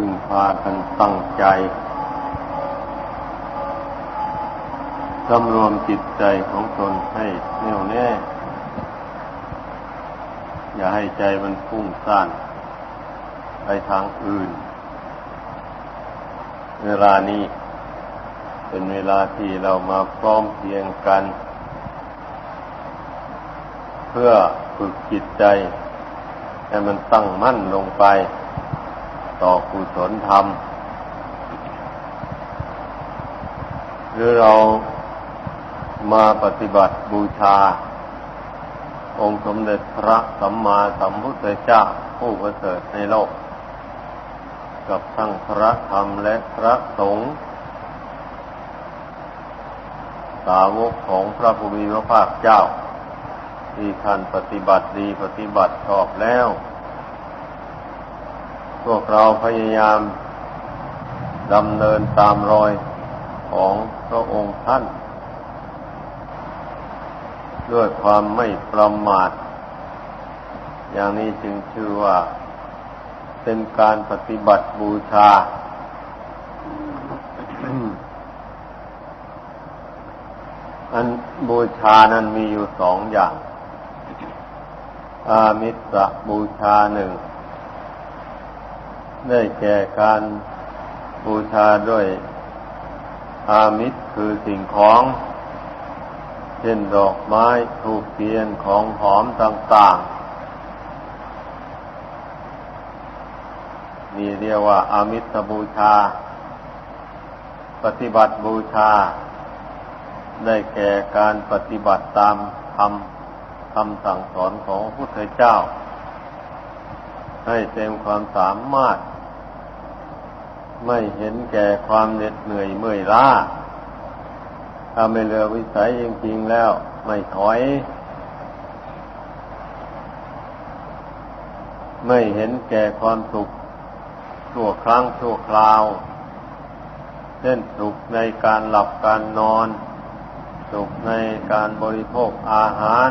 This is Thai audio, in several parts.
พึงพากันตั้งใจสำรวมจิตใจของตนให้แน่วแน่ อย่าให้ใจมันฟุ้งซ่านไปทางอื่น เวลานี้เป็นเวลาที่เรามาพร้อมเพียงกัน เพื่อฝึกจิตใจ ให้มันตั้งมั่นลงไป ต่อกุศลธรรม หรือเรามาปฏิบัติบูชา องค์สมเด็จพระสัมมาสัมพุทธเจ้าผู้ประเสริฐในโลก กับทั้งพระธรรมและพระสงฆ์สาวกของพระภูมิพระภาคเจ้า ที่ท่านปฏิบัติดีปฏิบัติชอบแล้ว วกเราพยายามดำเนินตามรอยของพระองค์ท่าน ด้วยความไม่ประมาท อย่างนี้จึงชื่อว่าเป็นการปฏิบัติบูชา อันบูชานั้นมีอยู่สองอย่าง อามิสะบูชาหนึ่ง ได้แก่การบูชาด้วยอามิตรคือสิ่งของ เช่นดอกไม้ถูกเทียนของหอมต่างๆ นี่เรียกว่าอามิสบูชา ปฏิบัติบูชา ได้แก่การปฏิบัติตามคำคำสั่งสอนของพระพุทธเจ้า ให้เต็มความสามารถ ไม่เห็นแก่ความเหน็ดเหนื่อยเมื่อยล้าถ้าไม่เลือวิสัยจริงๆแล้ว ไม่ถอย ไม่เห็นแก่ความสุขชั่วครั้งชั่วคราว เช่นสุขในการหลับการนอน สุขในการบริโภคอาหาร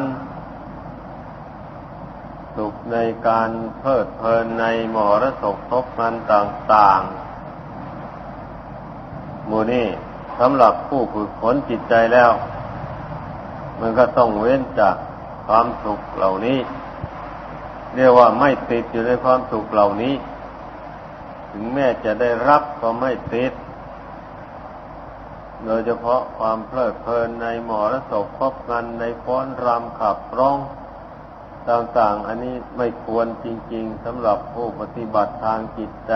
สุขในการเพลิดเพลินในมรสพทบมันต่าง ๆ มูนี่สำหรับผู้ฝึกฝนจิตใจแล้ว มันก็ต้องเว้นจากความสุขเหล่านี้ เรียกว่าไม่ติดอยู่ในความสุขเหล่านี้ ถึงแม้จะได้รับก็ไม่ติด โดยเฉพาะความเพลิดเพลินในหมอรสพพบกันในฟ้อนรำขับร้องต่างๆ อันนี้ไม่ควรจริง ๆสำหรับผู้ปฏิบัติทางจิตใจ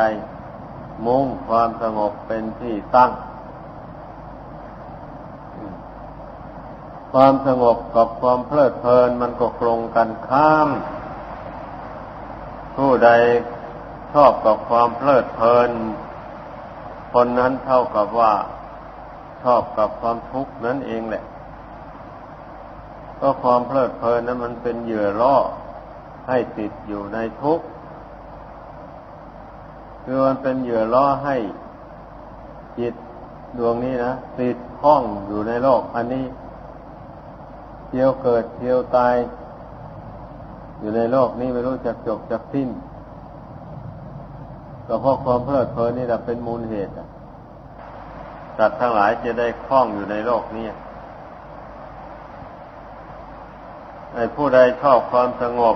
มุ่งความสงบเป็นที่ตั้ง ความสงบกับความเพลิดเพลินมันก็ตรงกันข้าม ผู้ใดชอบกับความเพลิดเพลิน คนนั้นเท่ากับว่าชอบกับความทุกข์นั่นเองแหละ ก็ความเพลิดเพลินนั้นมันเป็นเหยื่อล่อให้ติดอยู่ในทุกข์ คือมันเป็นเหยื่อล่อให้จิตดวงนี้นะติดข้องอยู่ในโลก อันนี้เที่ยวเกิดเที่ยวตาย อยู่ในโลกนี้ไม่รู้จักจบจักสิ้นก็เพราะความเพลิดเพลินนี่แหละเป็นมูลเหตุสัตว์ทั้งหลายจะได้คล้องอยู่ในโลกนี้ไอ้ผู้ใดชอบความสงบ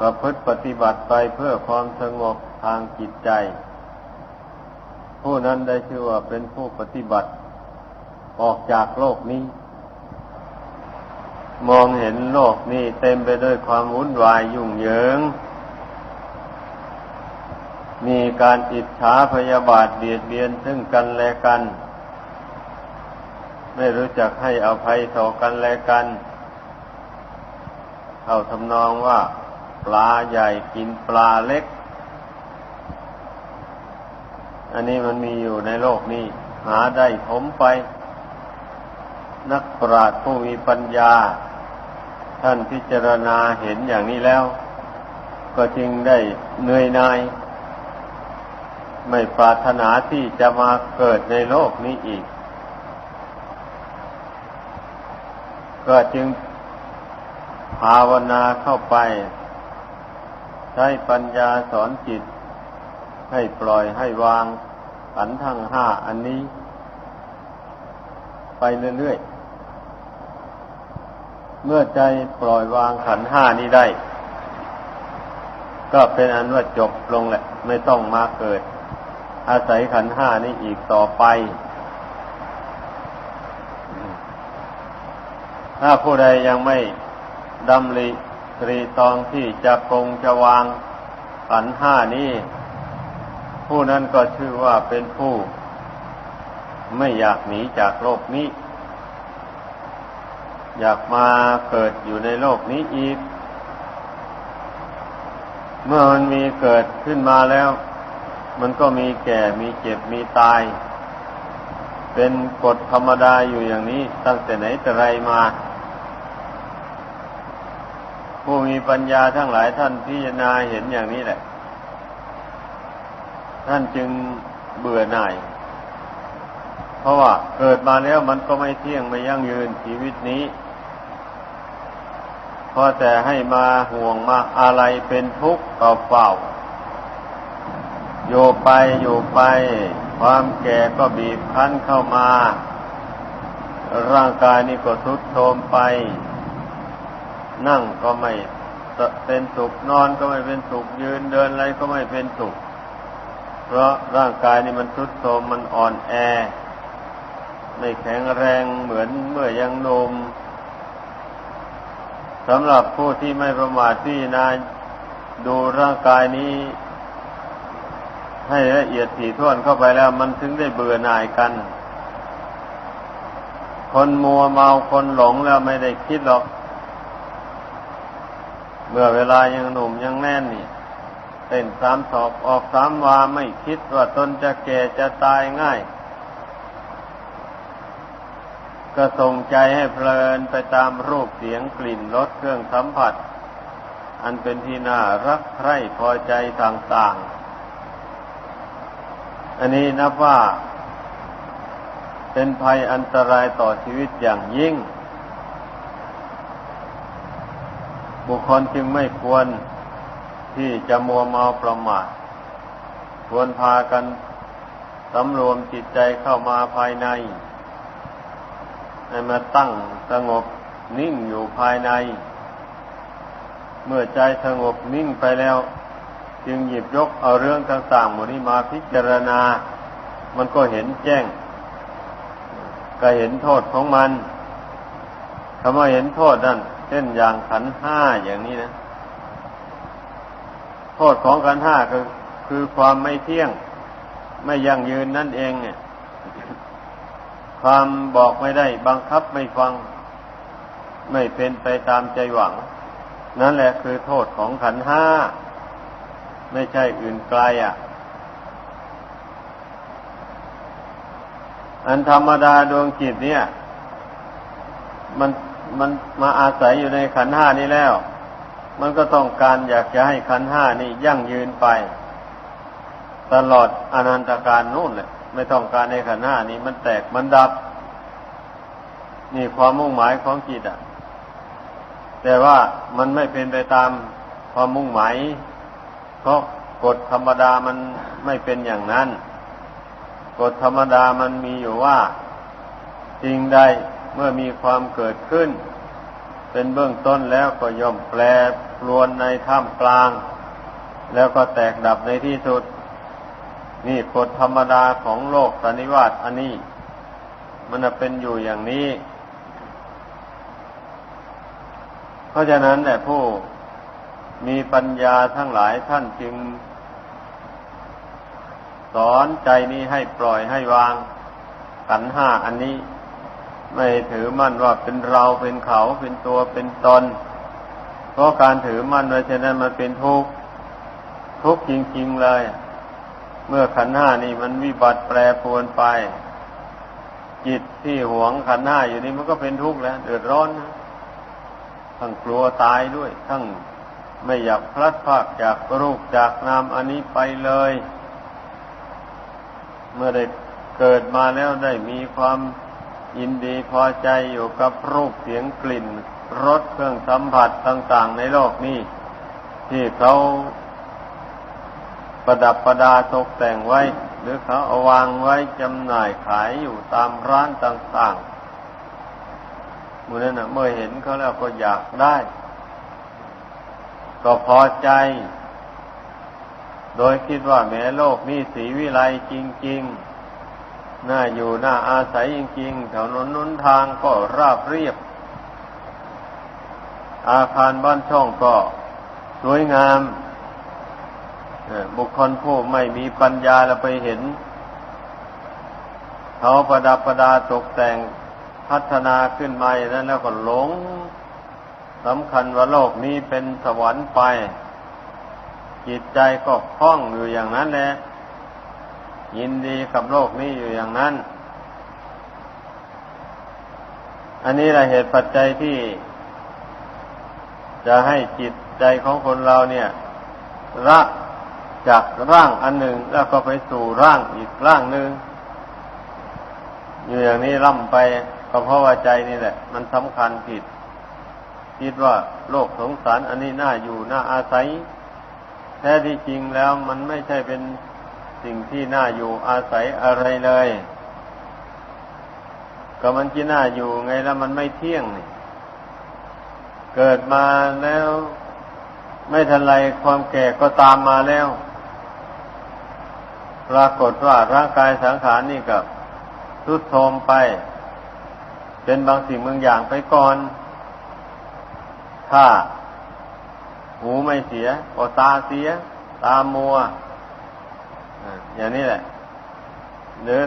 ประพฤติปฏิบัติไปเพื่อความสงบ ทางจิตใจ ผู้นั้นได้ชื่อว่าเป็นผู้ปฏิบัติ ออกจากโลกนี้ มองเห็นโลกนี้เต็มไปด้วยความวุ่นวายยุ่งเหยิง มีการอิจฉาพยาบาทเบียดเบียนซึ่งกันและกัน ไม่รู้จักให้อภัยต่อกันและกันเข้าทำนองว่า ปลาใหญ่กินปลาเล็ก อันนี้มันมีอยู่ในโลกนี้ หาได้ผมไป นักปราชญ์ผู้มีปัญญา ท่านพิจารณาเห็นอย่างนี้แล้ว ก็จึงได้เหนื่อยนาย ไม่ปรารถนาที่จะมาเกิดในโลกนี้อีก ก็จึงภาวนาเข้าไป ใช้ปัญญาสอนจิต ให้ปล่อยให้วางขันทั้งห้าอันนี้ ไปเรื่อยๆ เมื่อใจปล่อยวางขันห้านี้ได้ ก็เป็นอันว่าจบลงแหละ ไม่ต้องมาเกิด อาศัยขันห้านี้อีกต่อไป ถ้าผู้ใดยังไม่ดำริตรีตองที่จะคงจะวางขันห้านี้ ผู้นั้นก็ชื่อว่าเป็นผู้ ไม่อยากหนีจากโลกนี้ อยากมาเกิดอยู่ในโลกนี้อีก เมื่อมันมีเกิดขึ้นมาแล้ว มันก็มีแก่มีเจ็บมีตาย เป็นกฎธรรมดาอยู่อย่างนี้ตั้งแต่ไหนแต่ไรมา ผู้มีปัญญาทั้งหลายท่านพิจารณาเห็นอย่างนี้แหละ ท่านจึงเบื่อหน่าย เพราะว่าเกิดมาแล้วมันก็ไม่เที่ยงไม่ยั่งยืนชีวิตนี้พอแต่ให้มาห่วงมาอะไรเป็นทุกข์เปล่าๆอยู่ไปอยู่ไป ความแก่ก็บีบคั้นเข้ามา ร่างกายนี่ก็ทรุดโทรมไป นั่งก็ไม่เป็นสุขนอนก็ไม่เป็นสุขยืนเดินอะไรก็ไม่เป็นสุข เพราะร่างกายนี่มันทรุดโทรมมันอ่อนแอ ไม่แข็งแรงเหมือนเมื่อยังหนุ่มสำหรับผู้ที่ไม่ประมาทที่นาดูร่างกายนี้ ให้ละเอียดถี่ถ้วนเข้าไปแล้ว มันถึงได้เบื่อหน่ายกัน คนมัวเมาคนหลงแล้วไม่ได้คิดหรอก เมื่อเวลายังหนุ่มยังแน่นนี่ เต้นสามสอบออกสามวาไม่คิดว่าตนจะแก่จะตายง่าย ก็ส่งใจให้เพลินไปตามรูปเสียงกลิ่นรสเครื่องสัมผัส อันเป็นที่น่ารักใคร่พอใจต่างๆ อันนี้นับว่า เป็นภัยอันตรายต่อชีวิตอย่างยิ่ง บุคคลจึงไม่ควร ที่จะมัวเมาประมาทควรพากันสำรวมจิตใจเข้ามาภายในให้มาตั้งสงบนิ่งอยู่ภายใน เมื่อใจสงบนิ่งไปแล้ว จึงหยิบยกเอาเรื่องต่างๆหมดนี้มาพิจารณา มันก็เห็นแจ้ง ก็เห็นโทษของมันคำว่าเห็นโทษนั่นเช่นอย่างขันห้าอย่างนี้นะ โทษของขันห้าก็คือความไม่เที่ยง ไม่ยั่งยืนนั่นเองเนี่ย ความบอกไม่ได้ บังคับไม่ฟัง ไม่เป็นไปตามใจหวัง นั่นแหละคือโทษของขันห้า ไม่ใช่อื่นไกลอะ อันธรรมดาดวงจิตเนี่ย มันมันมาอาศัยอยู่ในขันห้านี้แล้ว มันก็ต้องการอยากจะให้ขันห้านี่ยั่งยืนไป ตลอดอนันตการนู่นแหละ ไม่ต้องการในขันห้านี้มันแตกมันดับ นี่ความมุ่งหมายของจิตอะ แต่ว่ามันไม่เป็นไปตามความมุ่งหมายเพราะกฎธรรมดามันไม่เป็นอย่างนั้นกฎธรรมดามันมีอยู่ว่าสิ่งใดเมื่อมีความเกิดขึ้น เป็นเบื้องต้นแล้วก็ย่อมแปร รวนในท่ามกลาง แล้วก็แตกดับในที่สุด นี่กฎธรรมดาของโลกสันนิวาตอันนี้ มันเป็นอยู่อย่างนี้ เพราะฉะนั้นแหละผู้มีปัญญาทั้งหลายท่านจึง สอนใจนี้ให้ปล่อยให้วางขันห้าอันนี้ ไม่ถือมั่นว่าเป็นเราเป็นเขาเป็นตัวเป็นตน เพราะการถือมั่นไว้เช่นนั้นมันเป็นทุกข์ทุกข์จริงๆเลย เมื่อขันห้านี่มันวิบัติแปรปรวนไป จิตที่หวงขันห้าอยู่นี่มันก็เป็นทุกข์แล้ว เดือดร้อนนะทั้งกลัวตายด้วย ทั้งไม่อยากพลัดพรากจากรูปจากนามอันนี้ไปเลย เมื่อได้เกิดมาแล้วได้มีความยินดีพอใจอยู่กับรูปเสียงกลิ่น รสเครื่องสัมผัสต่างๆในโลกนี้ ที่เขาประดับประดาตกแต่งไว้ หรือเขาเอาวางไว้จำหน่ายขายอยู่ตามร้านต่างๆมือนั้นนะเมื่อเห็นเขาแล้วก็อยากได้ ก็พอใจ โดยคิดว่าแม้โลกนี้สีวิไลจริง ๆ น่าอยู่น่าอาศัยจริงๆ แถวนนนุนทางก็ราบเรียบ อาคารบ้านช่องก็สวยงามบุคคลผู้ไม่มีปัญญาแล้วไปเห็นเขาประดับประดาตกแต่งพัฒนาขึ้นมาอย่างนั้นแล้วก็หลงสำคัญว่าโลกนี้เป็นสวรรค์ไป จิตใจก็คล้องอยู่อย่างนั้นแหละยินดีกับโลกนี้อยู่อย่างนั้น อันนี้แหละเหตุปัจจัยที่ จะให้จิตใจของคนเราเนี่ยรักจากร่างอันหนึ่งแล้วก็ไปสู่ร่างอีกร่างหนึ่งอยู่อย่างนี้ล่ำไปก็เพราะว่าใจนี่แหละ มันสำคัญผิด คิดว่าโลกสงสารอันนี้น่าอยู่น่าอาศัย แท้ที่จริงแล้วมันไม่ใช่เป็นสิ่งที่น่าอยู่อาศัยอะไรเลย ก็มันที่น่าอยู่ไงแล้วมันไม่เที่ยงนี่ เกิดมาแล้ว ไม่ทันไรความแก่ก็ตามมาแล้ว ปรากฏว่าร่างกายสังขารนี่กับทุดโทรมไป เป็นบางสิ่งบางอย่างไปก่อน ถ้า หูไม่เสียก็ตาเสีย ตามัวอย่างนี้แหละหรือ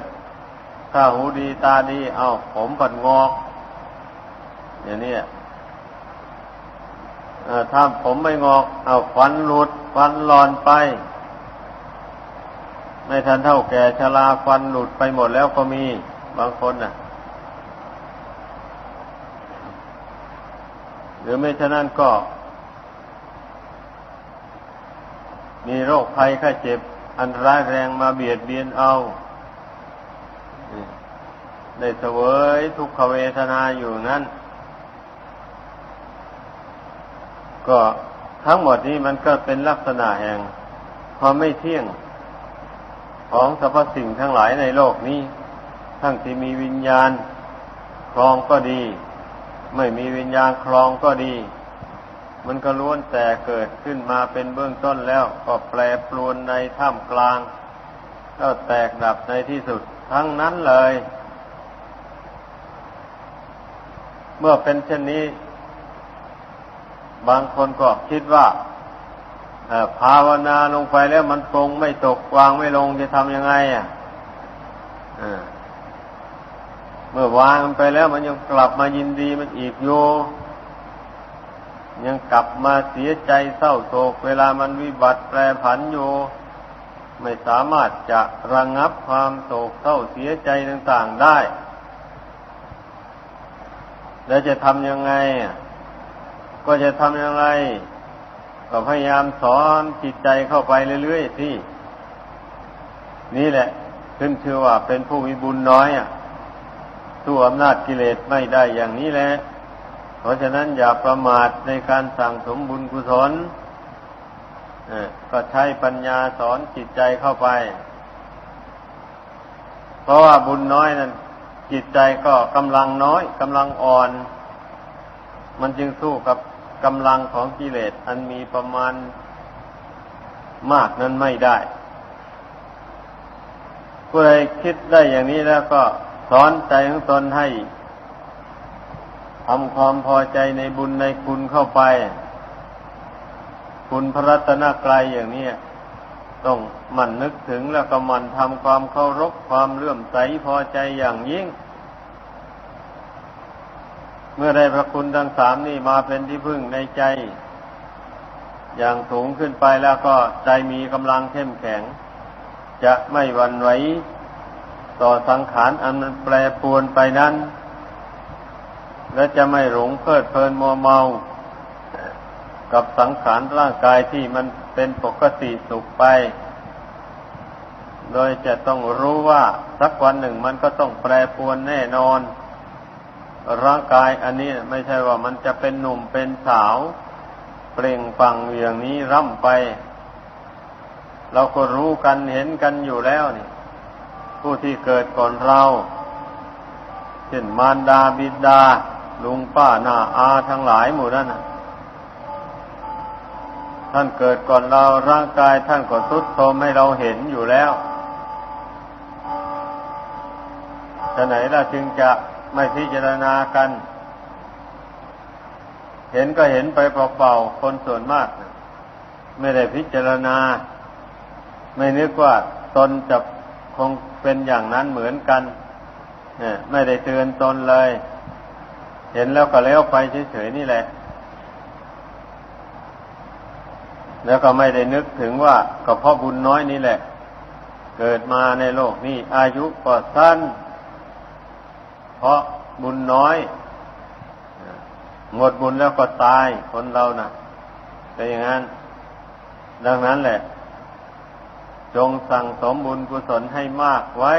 ถ้าหูดีตาดี เอาผมปัดงอก อย่างนี้ ถ้าผมไม่งอกเอาฟันหลุด ฟันหลอนไป ไม่ทันเท่าแก่ชราฟันหลุดไปหมดแล้วก็มีบางคนน่ะ หรือไม่ฉะนั้นก็ มีโรคภัยไข้เจ็บ อันร้ายแรงมาเบียดเบียนเอาได้เสวยทุกขเวทนาอยู่นั้น ก็ทั้งหมดนี้มันก็เป็นลักษณะแห่งความไม่เที่ยงของสรรพสิ่งทั้งหลายในโลกนี้ ทั้งที่มีวิญญาณครองก็ดี ไม่มีวิญญาณครองก็ดี มันก็ล้วนแต่เกิดขึ้นมาเป็นเบื้องต้นแล้ว ก็แปรปรวนในท่ามกลาง แล้วแตกดับในที่สุดทั้งนั้นเลย เมื่อเป็นเช่นนี้ บางคนก็คิดว่าภาวนาลงไปแล้วมันตรงไม่ตกวางไม่ลงจะทำยังไงอะเมื่อวางมันไปแล้วมันยังกลับมายินดีมันอีกอยู่ยังกลับมาเสียใจเศร้าโศกเวลามันวิบัติแปรผันอยู่ ไม่สามารถจะระงงับความโศกเศร้าเสียใจต่าง ๆได้ แล้วจะทำยังไงอะ ก็จะทำยังไงก็พยายามสอนจิตใจเข้าไปเรื่อยๆที่ นี่แหละขึ้นชื่อว่าเป็นผู้มีบุญน้อยอะสู้อำนาจกิเลสไม่ได้อย่างนี้แหละ เพราะฉะนั้นอย่าประมาทในการสั่งสมบุญกุศลก็ใช้ปัญญาสอนจิตใจเข้าไป เพราะว่าบุญน้อยนั้นจิตใจก็กำลังน้อยกำลังอ่อน มันจึงสู้กับ กำลังของกิเลสอันมีประมาณมากนั้นไม่ได้ผู้ใดคิดได้อย่างนี้แล้วก็สอนใจของตนให้ทำความพอใจในบุญในคุณเข้าไป คุณพระรัตนกรายอย่างนี้ต้องมันนึกถึงแล้วก็มันทำความเคารพความเลื่อมใสพอใจอย่างยิ่ง เมื่อได้พระคุณทั้งสามนี่มาเป็นที่พึ่งในใจ อย่างสูงขึ้นไปแล้วก็ใจมีกำลังเข้มแข็ง จะไม่หวั่นไหวต่อสังขารอันมันแปรปรวนไปนั้น และจะไม่หลงเพลิดเพลินมัวเมา กับสังขารร่างกายที่มันเป็นปกติสุขไป โดยจะต้องรู้ว่าสักวันหนึ่งมันก็ต้องแปรปรวนแน่นอน ร่างกายอันนี้ไม่ใช่ว่ามันจะเป็นหนุ่มเป็นสาว เปล่งปังอย่างนี้ร่ำไป เราก็รู้กันเห็นกันอยู่แล้วนี่ ผู้ที่เกิดก่อนเราเช่นมารดาบิดา ลุงป้าหน้าอาทั้งหลายหมู่นั้นท่านเกิดก่อนเราร่างกายท่านก็ทรุดโทรมให้เราเห็นอยู่แล้วฉะไหนเราจึงจะ ไม่พิจารณากัน เห็นก็เห็นไปเปล่าๆคนส่วนมาก ไม่ได้พิจารณา ไม่นึกว่าตนจะคงเป็นอย่างนั้นเหมือนกันเนี่ยไม่ได้เตือนตนเลย เห็นแล้วก็แล้วไปเฉยๆนี่แหละ แล้วก็ไม่ได้นึกถึงว่าก็เพราะบุญน้อยนี่แหละ เกิดมาในโลกนี้อายุก็สั้น เพราะบุญน้อย หมดบุญแล้วก็ตายคนเรานะ่ะเป็อย่างนั้น ดังนั้นแหละ จงสั่งสมบุญกุศลให้มากไว้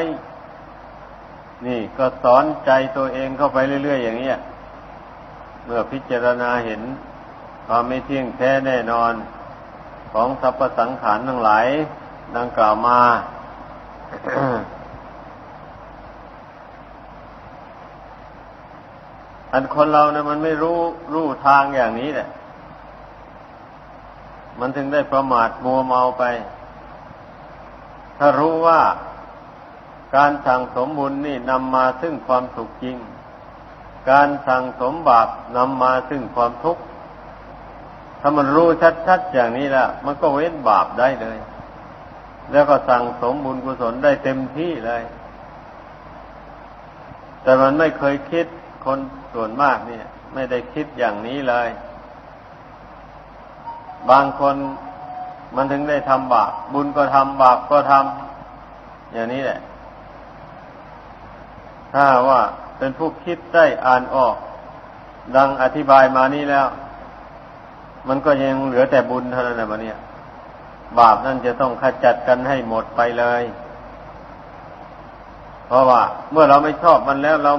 นี่ก็สอนใจตัวเองเข้าไปเรื่อย ๆ อย่างนี้เมื่อพิจารณาเห็นความไม่เที่ยงแท้แน่นอนของสรรพสังขารทั้งหลาย ดังกล่าวมา อันคนเราเนี่ยมันไม่รู้รู้ทางอย่างนี้แหละ มันถึงได้ประมาทมัวเมาไป ถ้ารู้ว่าการสั่งสมบุญนี่นำมาซึ่งความสุขจริง การสั่งสมบาปนำมาซึ่งความทุกข์ ถ้ามันรู้ชัดๆอย่างนี้ล้วมันก็เว้นบาปได้เลย แล้วก็สั่งสมบุญกุศลได้เต็มที่เลย แต่มันไม่เคยคิด คนส่วนมากเนี่ย ไม่ได้คิดอย่างนี้เลย บางคนมันถึงได้ทำบาปบุญก็ทำบาปก็ทำอย่างนี้แหละ ถ้าว่าเป็นผู้คิดได้อ่านออก ดังอธิบายมานี้แล้ว มันก็ยังเหลือแต่บุญเท่านั้นแหละเนี่ย บาปนั่นจะต้องขจัดกันให้หมดไปเลย เพราะว่า เมื่อเราไม่ชอบมันแล้วเรา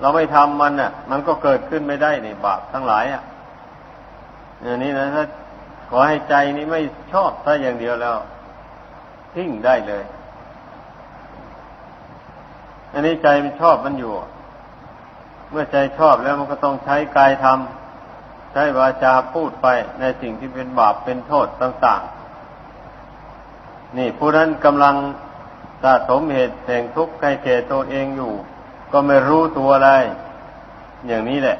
เราไม่ทำมันน่ะ มันก็เกิดขึ้นไม่ได้ในบาปทั้งหลายอะอย่างนี้นะถ้าขอให้ใจนี้ไม่ชอบถ้าอย่างเดียวแล้วทิ้งได้เลย อันนี้ใจมันชอบมันอยู่ เมื่อใจชอบแล้วมันก็ต้องใช้กายทำใช้วาจาพูดไปในสิ่งที่เป็นบาปเป็นโทษต่าง ๆ นี่ผู้นั้นกำลังสะสมเหตุแห่งทุกข์ให้แก่ตัวเองอยู่ ก็ไม่รู้ตัวอะไร อย่างนี้แหละ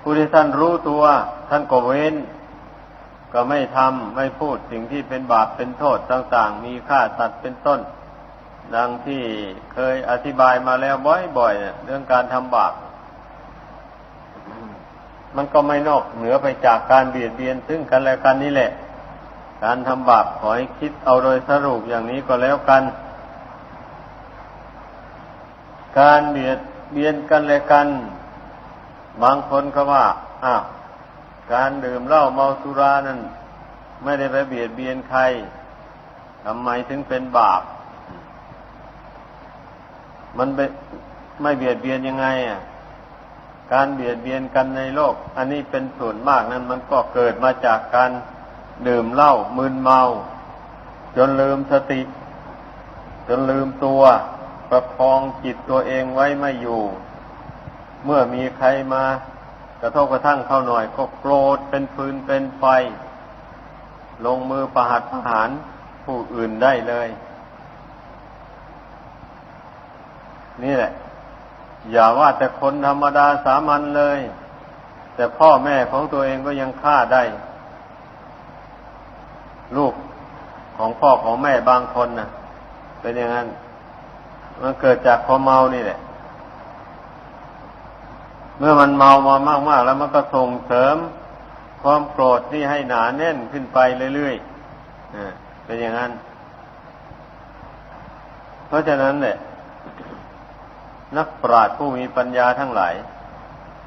ผู้ที่ท่านรู้ตัว ท่านก็เว้น ก็ไม่ทำไม่พูดสิ่งที่เป็นบาปเป็นโทษต่างๆ มีค่าสัตว์เป็นต้น ดังที่เคยอธิบายมาแล้วบ่อยๆเรื่องการทำบาปมันก็ไม่นอกเหนือไปจากการเบียดเบียนซึ่งกันและกันนี่แหละ การทำบาปขอให้คิดเอาโดยสรุปอย่างนี้ก็แล้วกัน การเบียดเบียนกันและกัน บางคนก็ว่าอ้าวการดื่มเหล้าเมาสุรานั้น ไม่ได้ไปเบียดเบียนใครทำไมถึงเป็นบาป มันไปไม่เบียดเบียนยังไงอะการเบียดเบียนกันในโลก อันนี้เป็นส่วนมากนั้น มันก็เกิดมาจากการดื่มเหล้ามึนเมา จนลืมสติ จนลืมตัว ประคองจิตตัวเองไว้ไม่อยู่ เมื่อมีใครมากระทบกระทั่งเข้าหน่อยก็โกรธเป็นฟืนเป็นไฟ ลงมือประหัตประหารผู้อื่นได้เลย นี่แหละ อย่าว่าแต่คนธรรมดาสามัญเลย แต่พ่อแม่ของตัวเองก็ยังฆ่าได้ ลูกของพ่อของแม่บางคนนะ่ะ เป็นอย่างนั้น มันเกิดจากความเมานี่แหละ เมื่อมันเมามามากๆแล้วมันก็ส่งเสริมความโกรธนี่ให้หนาแน่นขึ้นไปเรื่อยๆเป็นอย่างนั้น เพราะฉะนั้นเนี่ยนักปราชญ์ผู้มีปัญญาทั้งหลาย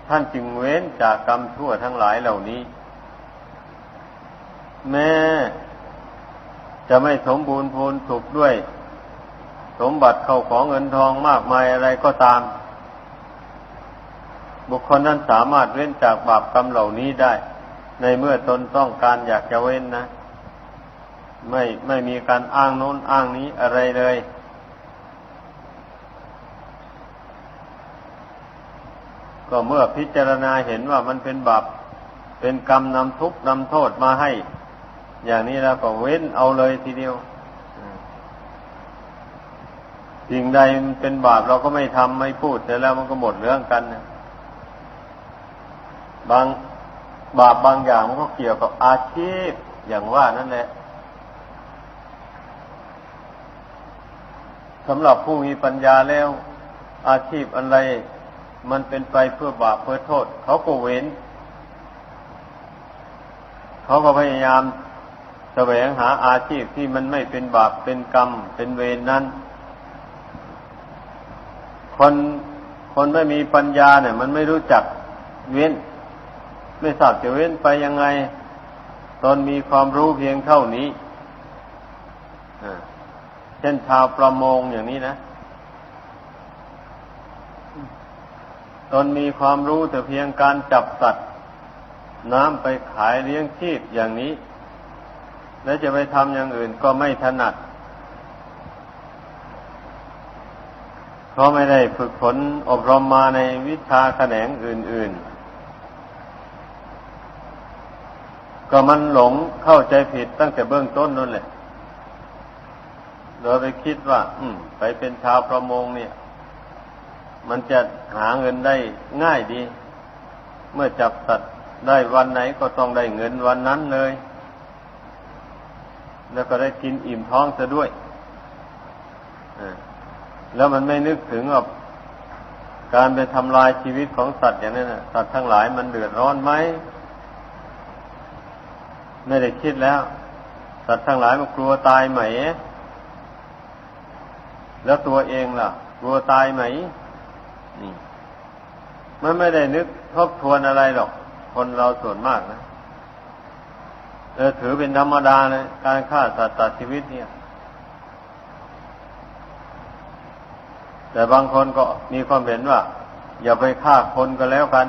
ท่านจึงเว้นจากกรรมชั่วทั้งหลายเหล่านี้ แม้จะไม่สมบูรณ์พูนสุขด้วย สมบัติเข้าของเงินทองมากมายอะไรก็ตาม บุคคลนั้นสามารถเว้นจากบาปกรรมเหล่านี้ได้ ในเมื่อตนต้องการอยากจะเว้นนะ ไม่ไม่มีการอ้างโน้นอ้างนี้อะไรเลย ก็เมื่อพิจารณาเห็นว่ามันเป็นบาปเป็นกรรมนำทุกข์นำโทษมาให้ อย่างนี้แล้วก็เว้นเอาเลยทีเดียว สิ่งใดมันเป็นบาปเราก็ไม่ทำไม่พูดเสร็จแล้วมันก็หมดเรื่องกันนะบางบาปบางอย่างมันก็เกี่ยวกับอาชีพอย่างว่านั่นแหละสำหรับผู้มีปัญญาแล้ว อาชีพอะไรมันเป็นไปเพื่อบาปเพื่อโทษ เขาก็เว้น เขาก็พยายามแสวงหาอาชีพที่มันไม่เป็นบาปเป็นกรรม เป็นเวรนนั้น คนคนไม่มีปัญญาเนี่ย มันไม่รู้จักเว้น ไม่ทราบจะเว้นไปยังไง ตนมีความรู้เพียงเท่านี้เช่นชาวประมงอย่างนี้นะตนมีความรู้แต่เพียงการจับสัตว์น้ำไปขายเลี้ยงชีพอย่างนี้ แล้วจะไปทำอย่างอื่นก็ไม่ถนัด เพราะไม่ได้ฝึกฝนอบรมมาในวิชาแขนงอื่น ๆ ก็มันหลงเข้าใจผิดตั้งแต่เบื้องต้นนั่นแหละโดยไปคิดว่า อืม ไปเป็นชาวประมงเนี่ย มันจะหาเงินได้ง่ายดี เมื่อจับสัตว์ได้วันไหนก็ต้องได้เงินวันนั้นเลย แล้วก็ได้กินอิ่มท้องซะด้วยอ่า แล้วมันไม่นึกถึงว่าการไปทำลายชีวิตของสัตว์อย่างนั้นนะสัตว์ทั้งหลายมันเดือดร้อนไหมไม่ได้คิดแล้ว สัตว์ทั้งหลายมันกลัวตายไหม แล้วตัวเองล่ะ กลัวตายไหมนี่มันไม่ได้นึกทบทวนอะไรหรอก คนเราส่วนมากนะเออถือเป็นธรรมดาเลยการฆ่าสัตว์ตัดชีวิตเนี่ย แต่บางคนก็มีความเห็นว่า อย่าไปฆ่าคนก็แล้วกัน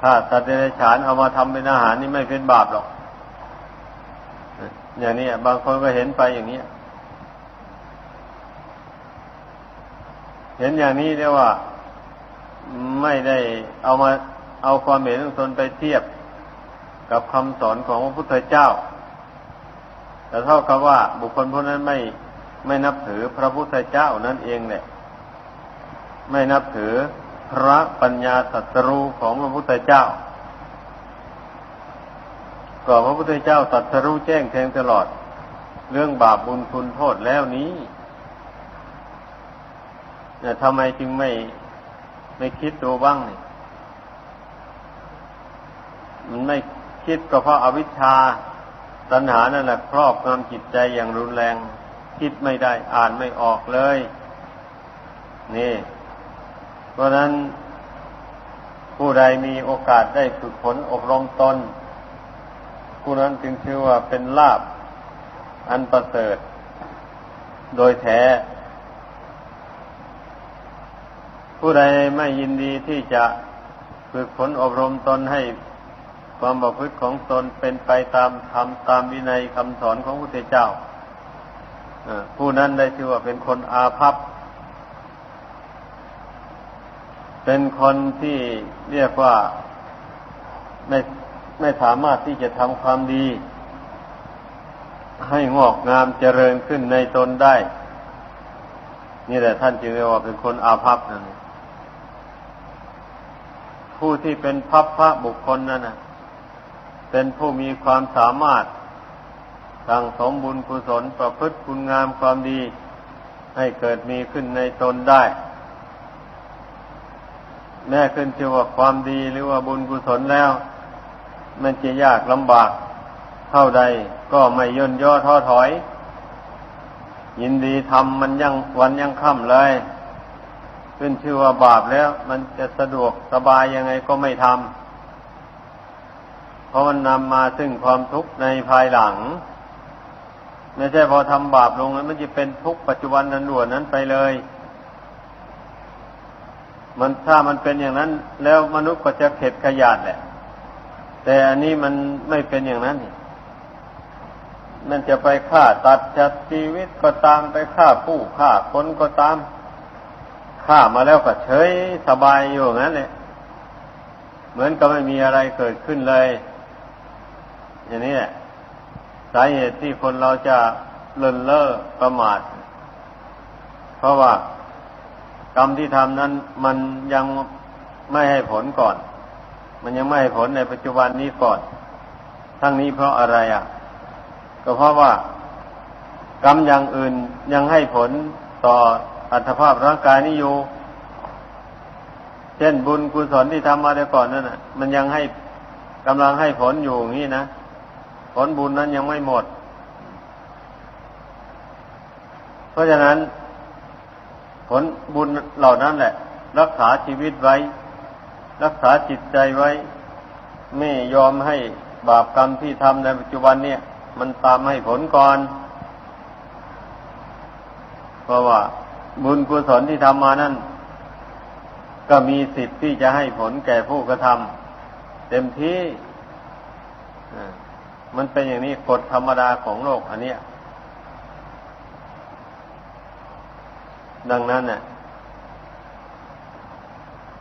ฆ่าสัตว์เดรัจฉานเอามาทำเป็นอาหารนี่ไม่เป็นบาปหรอก อย่างนี้บางคนก็เห็นไปอย่างนี้เห็นอย่างนี้เรียกว่า ไม่ได้เอามาเอาความเห็นของตนไปเทียบกับคำสอนของพระพุทธเจ้า แต่เท่ากับว่าบุคคลพวกนั้นไม่ ไม่นับถือพระพุทธเจ้านั่นเองเนี่ย ไม่นับถือพระปัญญาสัตรูของพระพุทธเจ้าก็พระพุทธเจ้าสัตรู้แจ้งแทงตลอด เรื่องบาปบุญคุณโทษแล้วนี้เนี่ยทำไมจึงไม่ไม่คิดดูบ้างเนี่ยมันไม่คิดก็เพราะอาวิชชาตัณหานั่นแหละครอบงำจิตใจอย่างรุนแรง คิดไม่ได้ อ่านไม่ออกเลย นี่ เพราะนั้นผู้ใดมีโอกาสได้ฝึกฝนอบรมตน ผู้นั้นจึงชื่อว่าเป็นลาบอันประเสริฐ โดยแท้ ผู้ใดไม่ยินดีที่จะฝึกฝนอบรมตนให้ความประพฤติของตนเป็นไปตามธรรมตามวินัยคำสอนของพระพุทธเจ้า ผู้นั้นได้ชื่อว่าเป็นคนอาภัพ เป็นคนที่เรียกว่าไม่ไม่สามารถที่จะทำความดี ให้งอกงามเจริญขึ้นในตนได้ นี่แหละท่านจึงเรียกว่าเป็นคนอาภัพนั่นผู้ที่เป็นพัพพระบุคคลนั่นนะเป็นผู้มีความสามารถ สั่งสมบุญกุศลประพฤติคุณงามความดี ให้เกิดมีขึ้นในตนได้ แม้ขึ้นชื่อว่าความดีหรือว่าบุญกุศลแล้ว มันจะยากลำบาก เท่าใดก็ไม่ย่นย่อท้อถอย ยินดีทำมันยังวันยังค่ำเลย ขึ้นชื่อว่าบาปแล้ว มันจะสะดวกสบายยังไงก็ไม่ทำเพราะมันนำมาซึ่งความทุกข์ในภายหลัง ไม่ใช่พอทำบาปลงแล้วมันจะเป็นทุกข์ปัจจุบันนั้นด่วนนั้นไปเลย มันถ้ามันเป็นอย่างนั้น แล้วมนุษย์ก็จะเข็ดขยาดแหละ แต่อันนี้มันไม่เป็นอย่างนั้นมันจะไปฆ่าตัดจัดชีวิตก็ตามไปฆ่าผู้ฆ่าคนก็ตามฆ่ามาแล้วก็เฉยสบายอยู่งั้นเลยเหมือนกับไม่มีอะไรเกิดขึ้นเลย อย่างนี้แหละ สาเหตุที่คนเราจะเลินเล่อประมาท เพราะว่ากรรมที่ทำนั้นมันยังไม่ให้ผลก่อน มันยังไม่ให้ผลในปัจจุบันนี้ก่อน ทั้งนี้เพราะอะไรอะ ก็เพราะว่ากรรมอย่างอื่นยังให้ผลต่ออัตภาพร่างกายนี้อยู่ เช่นบุญกุศลที่ทำมาแต่ก่อนนั่นนะมันยังให้กำลังให้ผลอยู่อย่างนี้นะ ผลบุญนั้นยังไม่หมด เพราะฉะนั้น ผลบุญเหล่านั้นแหละ รักษาชีวิตไว้ รักษาจิตใจไว้ ไม่ยอมให้บาปกรรมที่ทำในปัจจุบันเนี่ย มันตามให้ผลก่อน เพราะว่าบุญกุศลที่ทำมานั้นก็มีสิทธิ์ที่จะให้ผลแก่ผู้กระทำเต็มที่ มันเป็นอย่างนี้กฎธรรมดาของโลกอันเนี้ย ดังนั้นน่ะ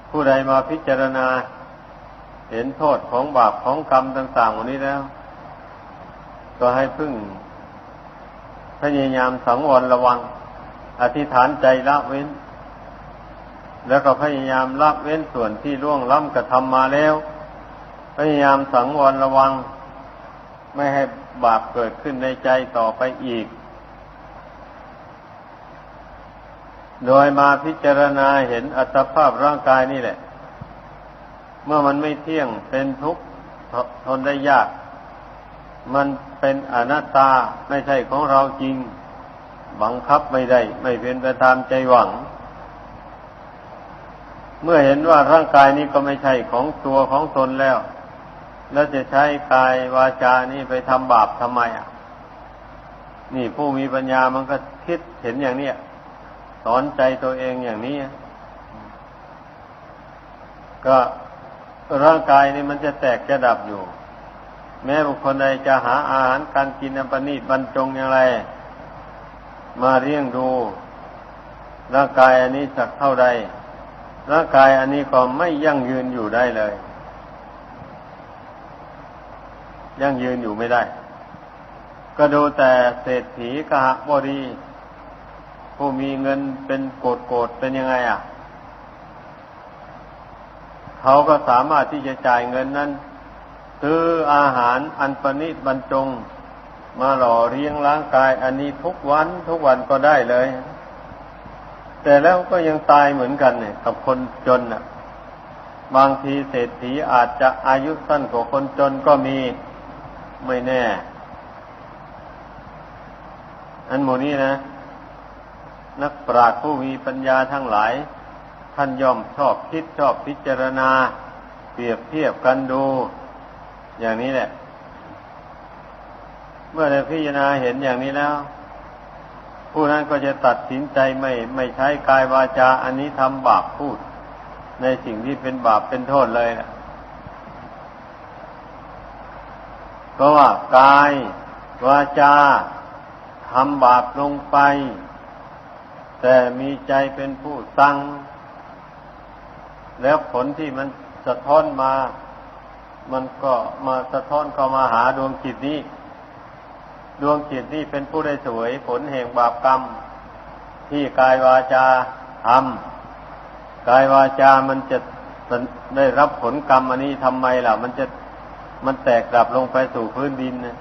ผู้ใดมาพิจารณา เห็นโทษของบาปของกรรมต่างๆวันนี้แล้ว ก็ให้พึ่งพยายามสังวรระวัง อธิษฐานใจละเว้น แล้วก็พยายามละเว้นส่วนที่ล่วงล้ำกระทำมาแล้ว พยายามสังวรระวัง ไม่ให้บาปเกิดขึ้นในใจต่อไปอีก โดยมาพิจารณาเห็นอัตภาพร่างกายนี่แหละ เมื่อมันไม่เที่ยงเป็นทุกข์ทนได้ยาก มันเป็นอนัตตาไม่ใช่ของเราจริง บังคับไม่ได้ ไม่เป็นไปตามใจหวัง เมื่อเห็นว่าร่างกายนี้ก็ไม่ใช่ของตัวของตนแล้ว แล้วจะใช้กายวาจานี่ไปทำบาปทำไมอะ นี่ผู้มีปัญญามันก็คิดเห็นอย่างเนี้ยสอนใจตัวเองอย่างนี้ ก็ร่างกายนี่มันจะแตกจะดับอยู่ แม้บุคคลใดจะหาอาหารการกินอันประณีตบรรจงอย่างไร มาเลี้ยงดู ร่างกายอันนี้สักเท่าใดร่างกายอันนี้ก็ไม่ยั่งยืนอยู่ได้เลย ยั่งยืนอยู่ไม่ได้ ก็ดูแต่เศรษฐีกหบดี ผู้มีเงินเป็นโกดโกดเป็นยังไงอะ เขาก็สามารถที่จะจ่ายเงินนั้น ซื้ออาหารอันประณีตบรรจง มาหล่อเลี้ยงร่างกาย อันนี้ทุกวันทุกวันก็ได้เลย แต่แล้วก็ยังตายเหมือนกันเนี่ยกับคนจนน่ะบางทีเศรษฐีอาจจะอายุสั้นกว่าคนจนก็มี ไม่แน่ อันโมนี้นะ นักปราชญ์ผู้มีปัญญาทั้งหลาย ท่านย่อมชอบคิดชอบพิจารณา เปรียบเทียบกันดู อย่างนี้แหละ เมื่อได้พิจารณาเห็นอย่างนี้แล้ว ผู้นั้นก็จะตัดสินใจไม่ไม่ใช้กายวาจา อันนี้ทำบาปพูด ในสิ่งที่เป็นบาปเป็นโทษเลยนะ เพราะว่ากายวาจาทำบาปลงไป แต่มีใจเป็นผู้สั่งแล้วผลที่มันสะท้อนมา มันก็มาสะท้อนเข้ามาหาดวงจิตนี้ดวงจิตนี้เป็นผู้ได้สวยผลแห่งบาปกรรม ที่กายวาจาทำกายวาจามันจะได้รับผลกรรมอันนี้ทำไมล่ะ มันจะ มันแตกดับลงไปสู่พื้นดินนะ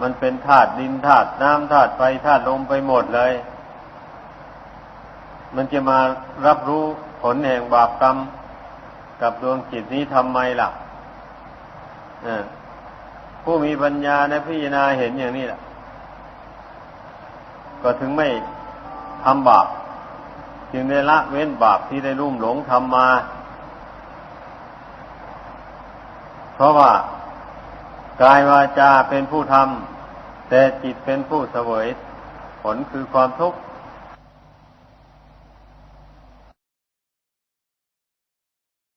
มันเป็นธาตุดินธาตุน้ำธาตุไฟธาตุลมไปหมดเลย มันจะมารับรู้ผลแห่งบาปกรรมกับดวงจิตนี้ทำไมล่ะผู้มีปัญญาในพิจารณาเห็นอย่างนี้แหละก็ถึงไม่ทำบาป จึงได้ละเว้นบาปที่ได้ลุ่มหลงทำมา เพราะว่ากายวาจาเป็นผู้ทำแต่จิตเป็นผู้เสวย ผลคือความทุกข์